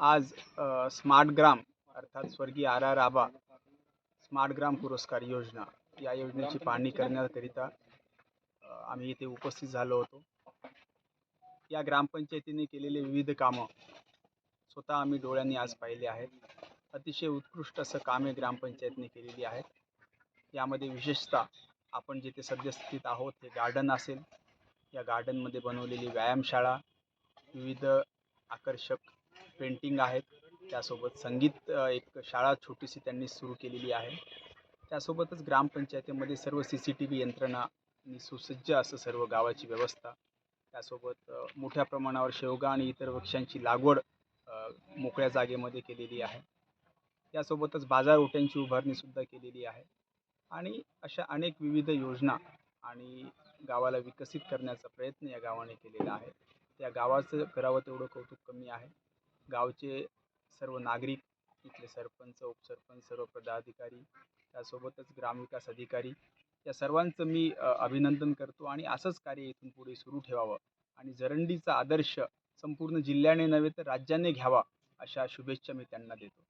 आज स्मार्टग्राम स्मार्ट ग्राम अर्थात स्वर्गीय आर आर आबा स्मार्ट ग्राम पुरस्कार योजना या योजनेची पाहणी करण्याकरिता आम्ही इथे उपस्थित झालो होतो. या ग्रामपंचायतीने केलेले विविध कामं स्वतः आम्ही डोळ्यांनी आज पाहिले आहेत. अतिशय उत्कृष्ट असं कामे ग्रामपंचायतने केलेली आहेत. यामध्ये विशेषतः आपण जिथे सद्यस्थितीत आहोत हे गार्डन असेल. या गार्डनमध्ये बनवलेली व्यायामशाळा विविध आकर्षक पेंटिंग आहेत. त्यासोबत संगीत एक शाळा छोटीशी त्यांनी सुरू केलेली आहे. त्यासोबतच ग्रामपंचायतीमध्ये सर्व सी सी टी व्ही यंत्रणा आणि सुसज्ज असं सर्व गावाची व्यवस्था. त्यासोबत मोठ्या प्रमाणावर शेवगा आणि इतर वृक्षांची लागवड मोकळ्या जागेमध्ये केलेली आहे. त्यासोबतच बाजारओट्यांची उभारणीसुद्धा केलेली आहे. आणि अशा अनेक विविध योजना आणि गावाला विकसित करण्याचा प्रयत्न या गावाने केलेला आहे. त्या गावाचं करावं तेवढं कौतुक कमी आहे. गावचे सर्व नागरिक इथले सरपंच उपसरपंच सर्व पदाधिकारी त्यासोबतच ग्रामविकास अधिकारी या सर्वांचं मी अभिनंदन करतो आणि असंच कार्य इथून पुढे सुरू ठेवावं आणि जरंडीचा आदर्श संपूर्ण जिल्ह्याने नव्हे तर राज्याने घ्यावा अशा शुभेच्छा मी त्यांना देतो.